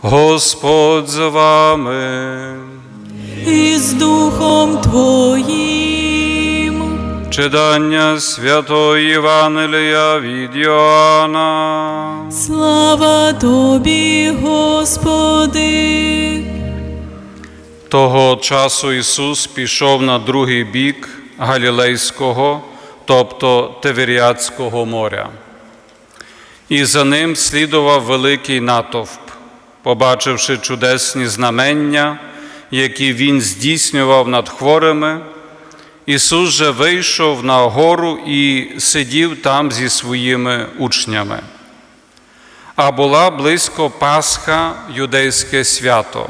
Господь з вами. і з Духом Твоїм. Читання святої Євангелія від Йоанна. Слава Тобі, Господи. Того часу Ісус пішов на другий бік Галілейського, тобто Тиверіадського моря. І за ним слідував великий натовп, побачивши чудесні знамення, які Він здійснював над хворими. Ісус же вийшов на гору і сидів там зі своїми учнями. А була близько Пасха, юдейське свято.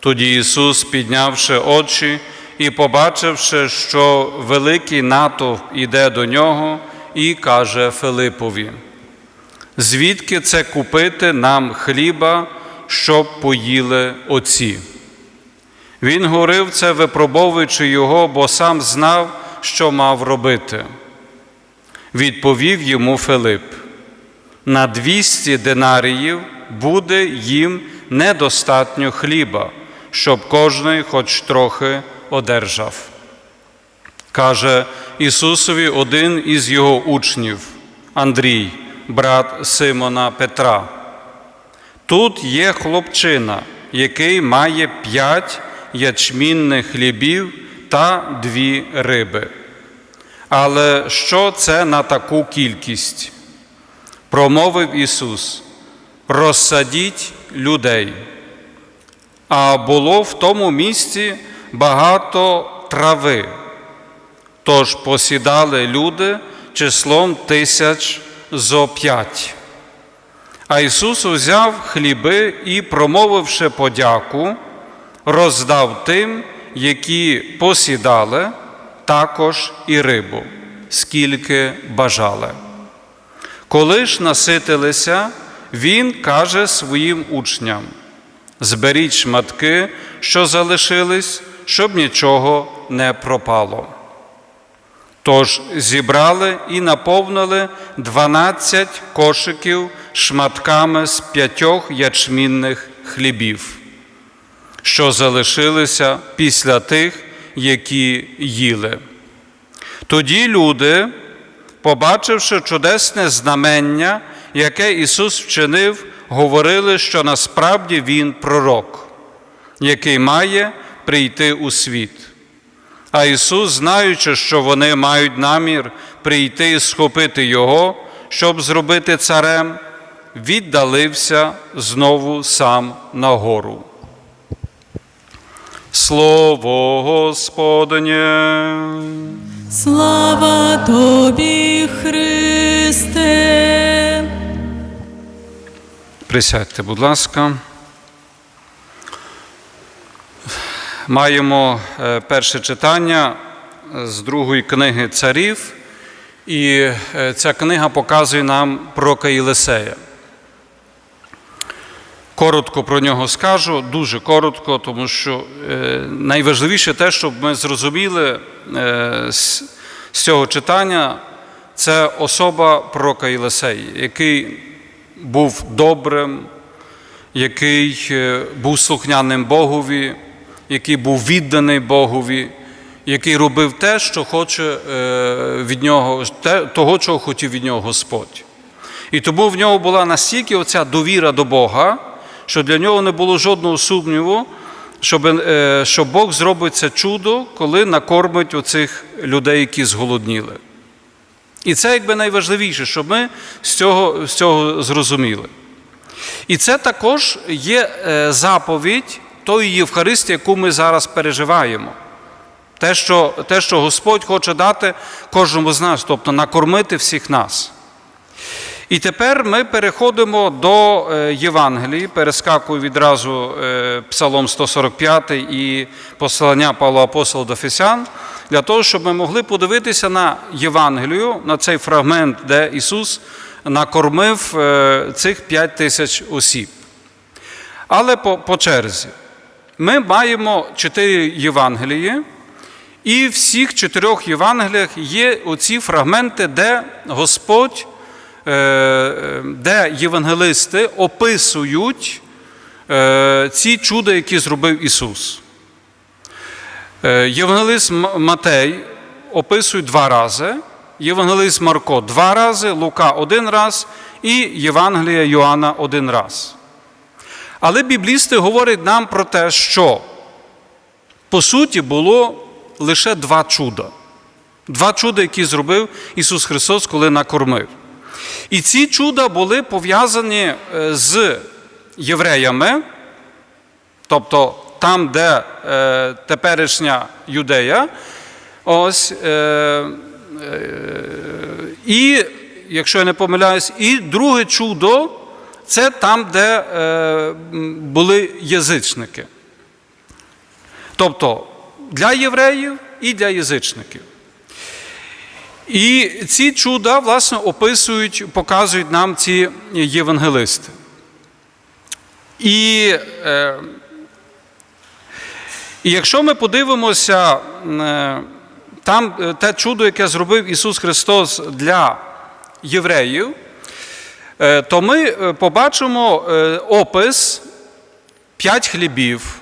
Тоді Ісус, піднявши очі і побачивши, що великий натовп іде до нього, і каже Филипові: звідки це купити нам хліба, щоб поїли оці? Він говорив це, випробовуючи його, бо сам знав, що мав робити. Відповів йому Филип: на 200 динаріїв буде їм недостатньо хліба, щоб кожний хоч трохи одержав. Каже Ісусові один із його учнів, Андрій, брат Симона Петра. Тут є хлопчина, який має п'ять ячмінних хлібів та дві риби. Але що це на таку кількість? Промовив Ісус: розсадіть людей. А було в тому місці багато трави. Тож посідали люди числом тисяч зо п'ять. А Ісус узяв хліби і, промовивши подяку, роздав тим, які посідали, також і рибу, скільки бажали. Коли ж наситилися, Він каже своїм учням: зберіть шматки, що залишились, щоб нічого не пропало. Тож зібрали і наповнили 12 кошиків шматками з п'ятьох ячмінних хлібів, що залишилися після тих, які їли. Тоді люди, побачивши чудесне знамення, яке Ісус вчинив, говорили, що насправді Він пророк, який має прийти у світ. А Ісус, знаючи, що вони мають намір прийти і схопити Його, щоб зробити царем, віддалився знову сам на гору. Слово Господнє. Слава Тобі, Христе. Присядьте, будь ласка. Маємо е, перше читання з другої книги царів, і е, ця книга показує нам пророка Єлисея. Коротко про нього скажу, дуже коротко, тому що е, найважливіше те, щоб ми зрозуміли з, цього читання, це особа пророка Єлисея, який був добрим, який був слухняним Богові, який був відданий Богові, який робив те, що хоче е, від нього, того, чого хотів від нього Господь. І тому в нього була настільки оця довіра до Бога, що для нього не було жодного сумніву, щоб, е, що Бог зробить це чудо, коли накормить оцих людей, які зголодніли. І це якби найважливіше, щоб ми з цього, з цього зрозуміли. І це також є е, заповідь тої Євхаристії, яку ми зараз переживаємо. Те що, те, що Господь хоче дати кожному з нас, тобто накормити всіх нас. І тепер ми переходимо до е, Євангелії, перескакую відразу е, Псалом 145 і послання Павла Апостола до Фесян, для того, щоб ми могли подивитися на Євангелію, на цей фрагмент, де Ісус накормив е, цих 5 тисяч осіб. Але по, по черзі. Ми маємо чотири Євангелії, і в всіх чотирьох Євангеліях є оці фрагменти, де Господь, е, де євангелисти описують е, ці чуда, які зробив Ісус. Е, Євангелист Матей описує два рази, Євангелист Марко два рази, Лука один раз і Євангелія Йоанна один раз. Але біблісти говорять нам про те, що по суті було лише два чуда. Два чуда, які зробив Ісус Христос, коли накормив. І ці чуда були пов'язані е, з євреями, тобто там, де е, теперішня юдея. Ось, е, е, і, якщо я не помиляюсь, і друге чудо це там, де е, були язичники. Тобто для євреїв і для язичників. І ці чуда, власне, описують, показують нам ці євангелисти. І, е, і якщо ми подивимося е, там е, те чудо, яке зробив Ісус Христос для євреїв, то ми е, побачимо е, опис п'ять хлібів.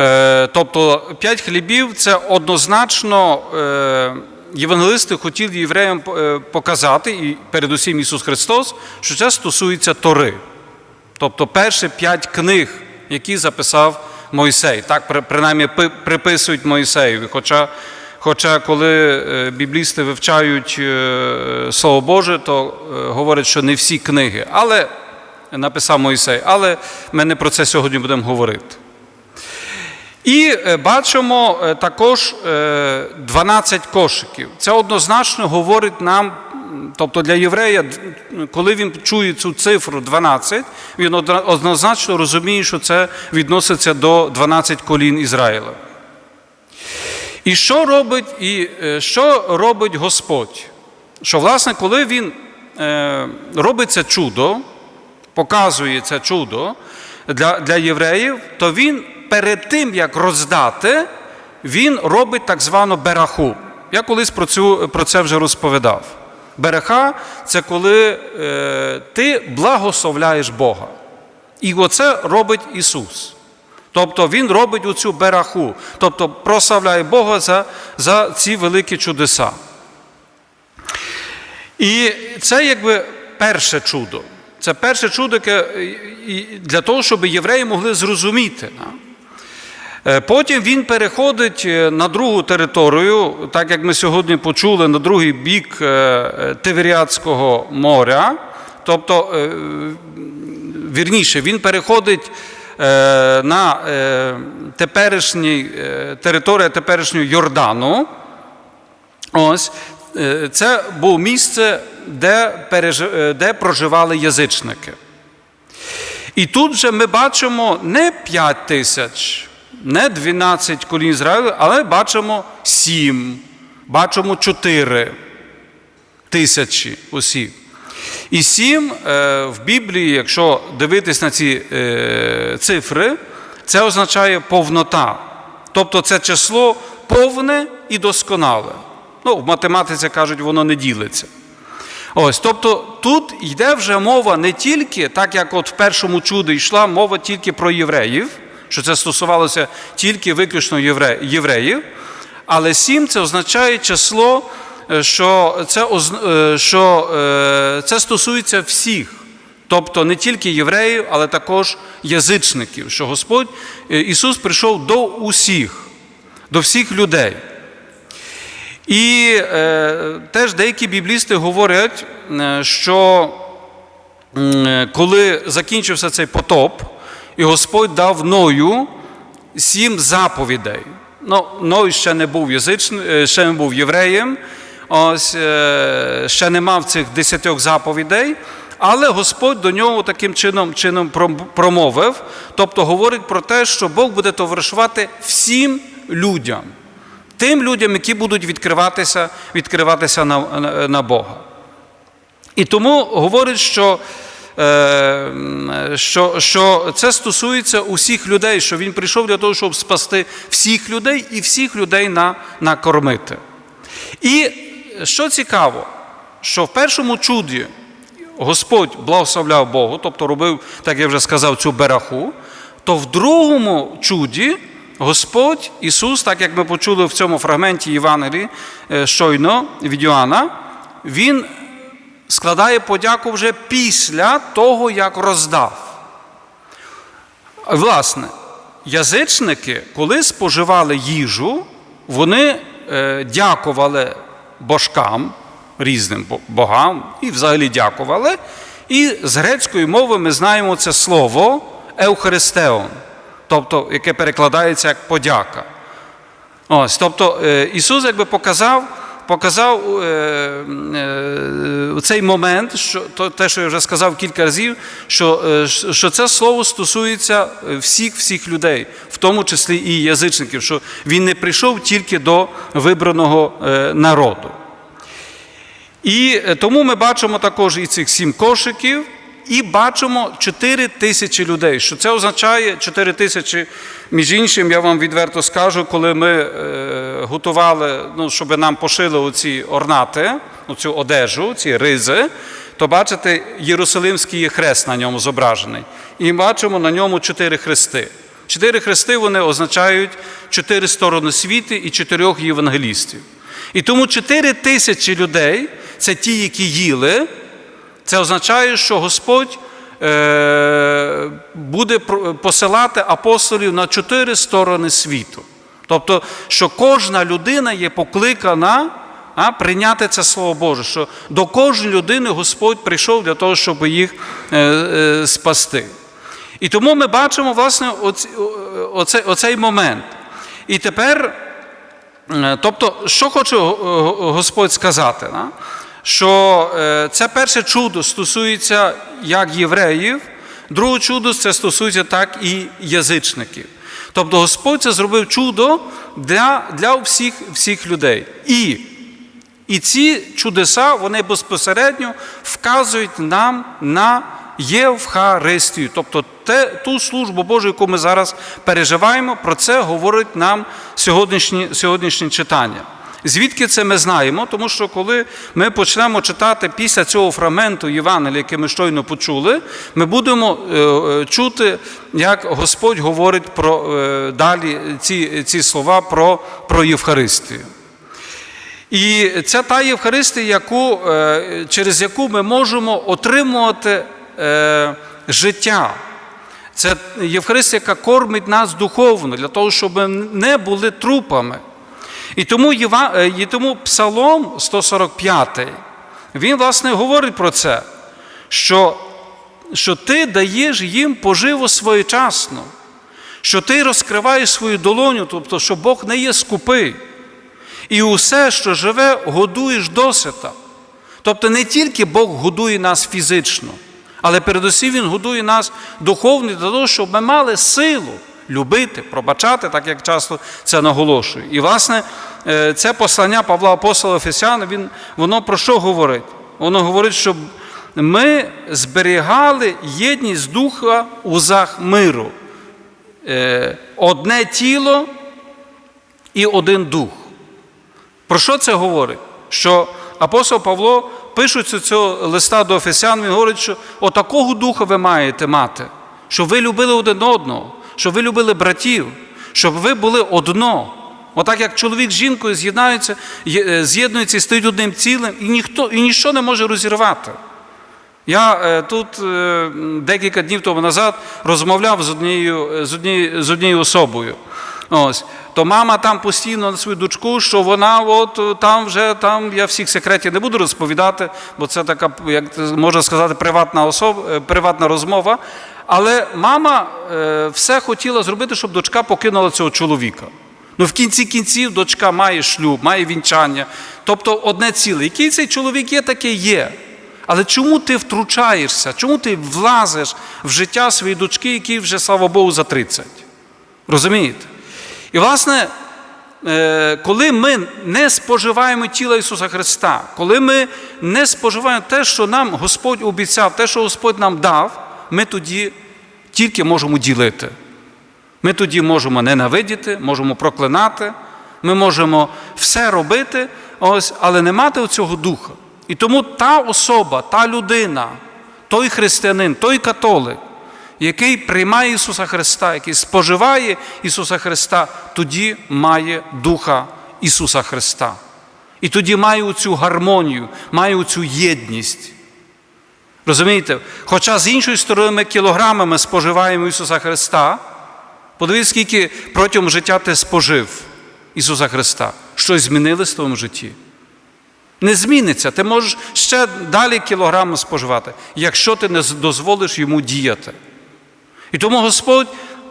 Е, Тобто п'ять хлібів це однозначно е, євангелисти хотіли євреям е, показати, і передусім Ісус Христос, що це стосується Тори. Тобто перші п'ять книг, які записав Мойсей. Так принаймні приписують Мойсеєві. Хоча, хоча коли е, біблісти вивчають е, Слово Боже, то е, говорять, що не всі книги, але написав Мойсей. Але ми не про це сьогодні будемо говорити. І бачимо також е, 12 кошиків. Це однозначно говорить нам, тобто для єврея, коли він чує цю цифру 12, він однозначно розуміє, що це відноситься до 12 колін Ізраїля. І що робить, і е, що робить Господь? Що, власне, коли він е, робить це чудо, показує це чудо для, для євреїв, то він перед тим, як роздати, він робить так звану бераху. Я колись про, цю, про це вже розповідав. Береха це коли е, ти благословляєш Бога. І оце робить Ісус. Тобто Він робить оцю бераху, тобто прославляє Бога за, за ці великі чудеса. І це якби перше чудо. Це перше чудо, для того, щоб євреї могли зрозуміти. Е, Потім він переходить е, на другу територію, так як ми сьогодні почули, на другий бік е, е, моря. Тобто, вірніше, він переходить на е, теперішній е, територію теперішнього Йордану. Ось е, це було місце, де, е, де проживали язичники. І тут же ми бачимо не 5 тисяч, не 12 колін Ізраїлю, але бачимо 7, бачимо 4 тисячі осіб. І 7 е, в Біблії, якщо дивитись на ці е, цифри, це означає повнота. Тобто це число повне і досконале. Ну, в математиці кажуть, воно не ділиться. Ось, тобто тут йде вже мова не тільки, так як от в першому чуді йшла мова тільки про євреїв, що це стосувалося тільки виключно євре- євреїв, але сім це означає число, що це, е, що е, це стосується всіх. Тобто не тільки євреїв, але також язичників, що Господь е, Ісус прийшов до усіх, до всіх людей. І е, теж деякі біблісти говорять, е, що е, коли закінчився цей потоп, і Господь дав Ною сім заповідей. Ну, Ной ще не був язичн... е, ще не був євреєм, ось е, ще не мав цих десятьох заповідей. Але Господь до нього таким чином, чином промовив, тобто говорить про те, що Бог буде товаришувати всім людям тим людям, які будуть відкриватися, відкриватися на, на, на Бога. І тому говорить, що, е, що, що це стосується усіх людей, що він прийшов для того, щоб спасти всіх людей і всіх людей на, накормити. І що цікаво, що в першому чуді Господь благословляв Богу, тобто робив, так я вже сказав, цю бераху, то в другому чуді Господь Ісус, так як ми почули в цьому фрагменті Євангелії е, щойно від Йоанна, Він складає подяку вже після того, як роздав. Власне, язичники, коли споживали їжу, вони е, дякували божкам, різним богам, і взагалі дякували. І з грецької мови ми знаємо це слово Евхаристеон, тобто, яке перекладається як подяка. Ось, тобто е, Ісус якби показав, показав е, е, цей момент, що те, що я вже сказав кілька разів, що, е, що це слово стосується всіх всіх людей, в тому числі і язичників, що він не прийшов тільки до вибраного народу. І тому ми бачимо також і цих сім кошиків, і бачимо 4 тисячі людей. Що це означає 4 тисячі, між іншим, я вам відверто скажу, коли ми е, готували, ну, щоб нам пошили оці орнати, оцю одежу, ці ризи, то бачите, Єрусалимський хрест на ньому зображений. І бачимо на ньому чотири хрести. Чотири хрести вони означають чотири сторони світу і чотирьох євангелістів. І тому 4 тисячі людей це ті, які їли. Це означає, що Господь е, буде посилати апостолів на чотири сторони світу. Тобто, що кожна людина є покликана а, прийняти це Слово Боже, що до кожної людини Господь прийшов для того, щоб їх е, е, спасти. І тому ми бачимо, власне, оці, о- оцей, момент. І тепер. Е, Тобто, що хоче Го- Господь сказати? да? Що е, це перше чудо стосується як євреїв, друге чудо це стосується так і язичників. Тобто Господь це зробив чудо для, для всіх, всіх людей. І, і ці чудеса вони безпосередньо вказують нам на Євхаристію, тобто те, ту службу Божу, яку ми зараз переживаємо, про це говорить нам сьогоднішнє, сьогоднішнє читання. Звідки це ми знаємо? Тому що коли ми почнемо читати після цього фрагменту Євангелія, який ми щойно почули, ми будемо е, е, чути, як Господь говорить про е, далі ці, ці слова про, про Євхаристію. І це та Євхаристія, яку, через яку ми можемо отримувати життя. Це Євхаристія, яка кормить нас духовно, для того, щоб ми не були трупами. І тому, е, і тому Псалом 145, він, власне, говорить про це, що, що ти даєш їм поживу своєчасно, що ти розкриваєш свою долоню, тобто, що Бог не є скупий. І усе, що живе, годуєш досита. Тобто не тільки Бог годує нас фізично, але передусім Він годує нас духовно для того, щоб ми мали силу любити, пробачати, так як часто це наголошую. І, власне, е, це послання Павла Апостола Ефесяна, він, воно про що говорить? Воно говорить, щоб ми зберігали єдність духа у узах миру. Е, Одне тіло і один дух. Про що це говорить? Що апостол Павло, пишучи цього листа до Ефесян, він говорить, що отакого духа ви маєте мати, щоб ви любили один одного, щоб ви любили братів, щоб ви були одно. Отак як чоловік з жінкою з'єднаються, е, з'єднуються і стають одним цілим, і ніхто і ніщо не може розірвати. Я е, тут е, декілька днів тому назад розмовляв з однією, з однією, з однією особою. Ось. То мама там постійно на свою дочку, що вона от там вже там, я всіх секретів не буду розповідати, бо це така, як можна сказати, приватна особа, приватна розмова. Але мама е, все хотіла зробити, щоб дочка покинула цього чоловіка. Ну, в кінці кінців дочка має шлюб, має вінчання. Тобто одне ціле. Який цей чоловік є, таке є. Але чому ти втручаєшся? Чому ти влазиш в життя своєї дочки, якій вже, слава Богу, за 30? Розумієте? І, власне, е, коли ми не споживаємо тіла Ісуса Христа, коли ми не споживаємо те, що нам Господь обіцяв, те, що Господь нам дав, ми тоді тільки можемо ділити. Ми тоді можемо ненавидіти, можемо проклинати, ми можемо все робити, ось, але не мати цього духа. І тому та особа, та людина, той християнин, той католик, який приймає Ісуса Христа, який споживає Ісуса Христа, тоді має Духа Ісуса Христа. І тоді має цю гармонію, має цю єдність. Розумієте? Хоча з іншої сторони ми кілограмами споживаємо Ісуса Христа, подивись, скільки протягом життя ти спожив Ісуса Христа. Щось змінилось в твоєму житті. Не зміниться. Ти можеш ще далі кілограми споживати, якщо ти не дозволиш йому діяти. І тому Господь,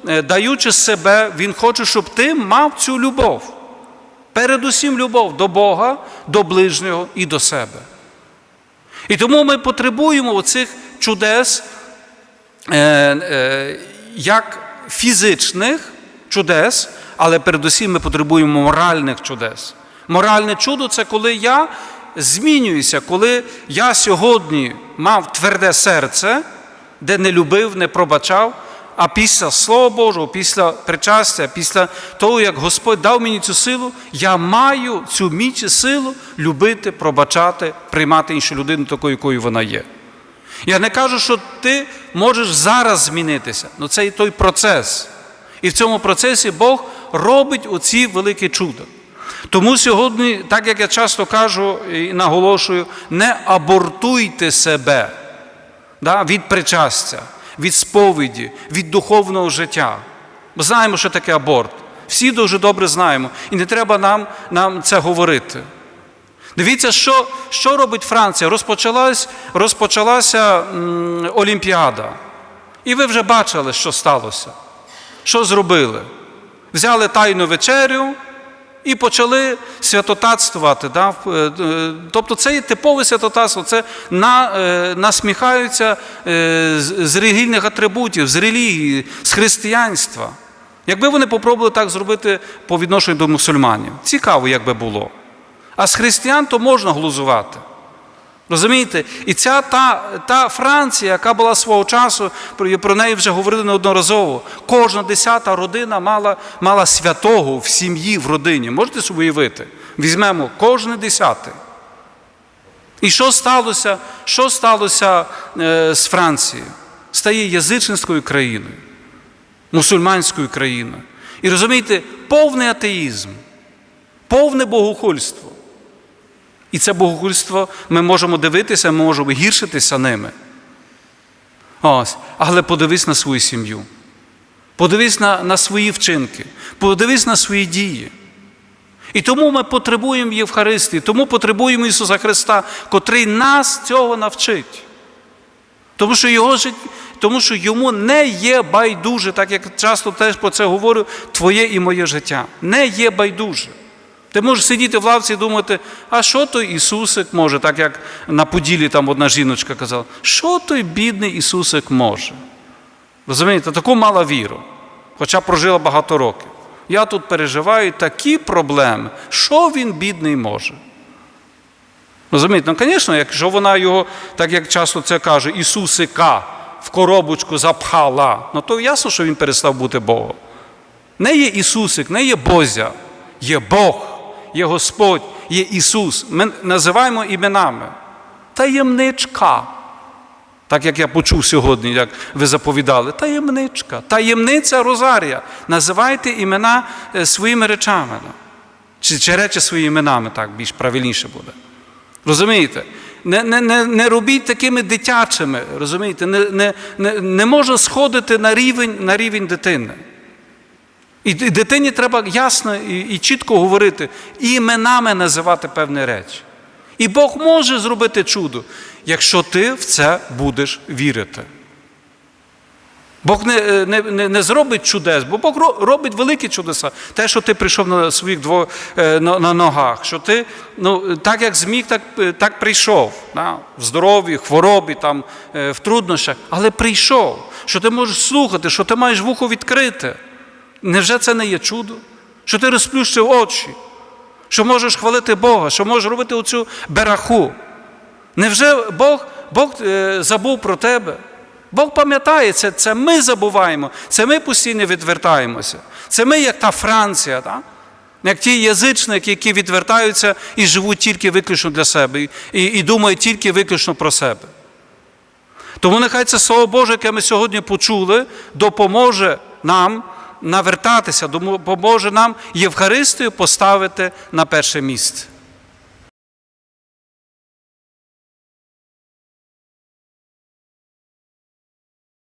е, даючи себе, Він хоче, щоб ти мав цю любов. Передусім любов до Бога, до ближнього і до себе. І тому ми потребуємо оцих чудес, е, е, як фізичних чудес, але передусім ми потребуємо моральних чудес. Моральне чудо це коли я змінююся, коли я сьогодні мав тверде серце, де не любив, не пробачав. А після Слова Божого, після причастя, після того, як Господь дав мені цю силу, я маю цю міць і силу любити, пробачати, приймати іншу людину такою, якою вона є. Я не кажу, що ти можеш зараз змінитися, але це і той процес. І в цьому процесі Бог робить оці великі чуда. Тому сьогодні, так як я часто кажу і наголошую, не абортуйте себе да, від причастя, від сповіді, від духовного життя. Ми знаємо, що таке аборт. Всі дуже добре знаємо, і не треба нам, нам це говорити. Дивіться, що, що робить Франція. Розпочалась, розпочалася м, Олімпіада. І ви вже бачили, що сталося. Що зробили? Взяли тайну вечерю і почали святотатствувати. Да? Е, е, Тобто це є типове святотатство, це на, е, насміхаються з, релігійних атрибутів, з релігії, з християнства. Якби вони попробували так зробити по відношенню до мусульманів, цікаво, як би було. А з християн то можна глузувати. Розумієте? І ця та, та Франція, яка була свого часу, про, неї вже говорили неодноразово. Кожна десята родина мала, мала святого в сім'ї, в родині. Можете собі уявити? Візьмемо кожне десяте. І що сталося? Що сталося е, з Францією? Стає язичницькою країною, мусульманською країною. І розумієте, повний атеїзм, повне богохульство. І це богохульство ми можемо дивитися, ми можемо гіршитися ними. Ось. Але подивись на свою сім'ю. Подивись на, на свої вчинки, подивись на свої дії. І тому ми потребуємо Євхаристії, тому потребуємо Ісуса Христа, котрий нас цього навчить. Тому що, його жит... тому що йому не є байдуже, так як часто теж про це говорю, твоє і моє життя. Не є байдуже. Ти можеш сидіти в лавці і думати, а що той Ісусик може, так як на Поділі там одна жіночка казала, що той бідний Ісусик може? Розумієте, таку мала віру, хоча прожила багато років. Я тут переживаю такі проблеми, що він бідний може. Розумієте, ну, звісно, якщо вона його, так як часто це каже, Ісусика в коробочку запхала, ну то ясно, що він перестав бути Богом. Не є Ісусик, не є Бозя, є Бог, є Господь, є Ісус. Ми називаємо іменами. Таємничка. Так як я почув сьогодні, як ви заповідали, таємничка, таємниця Розарія. Називайте імена е, своїми речами. Чи, чи речі своїми іменами, так більш правильніше буде. Розумієте? Не, не, не, не робіть такими дитячими, розумієте? Не, не, не, не можна сходити на рівень, на рівень дитини. І дитині треба ясно і, і чітко говорити, і іменами називати певні речі. І Бог може зробити чудо, якщо ти в це будеш вірити. Бог не, не, не, не зробить чудес, бо Бог робить великі чудеса. Те, що ти прийшов на своїх дво, е, на, на ногах, що ти ну, так як зміг, так, е, так прийшов. Да? В здоров'ї, хворобі, там, е, в труднощах, але прийшов, що ти можеш слухати, що ти маєш вухо відкрите. Невже це не є чудо? Що ти розплющив очі, що можеш хвалити Бога, що можеш робити оцю бераху. Невже Бог, Бог е, забув про тебе? Бог пам'ятає, це, це ми забуваємо, це ми постійно відвертаємося. Це ми, як та Франція. Так? Як ті язичники, які відвертаються і живуть тільки виключно для себе, і, і думають тільки виключно про себе. Тому нехай це Слово Боже, яке ми сьогодні почули, допоможе нам навертатися, допоможе нам Євхаристію поставити на перше місце.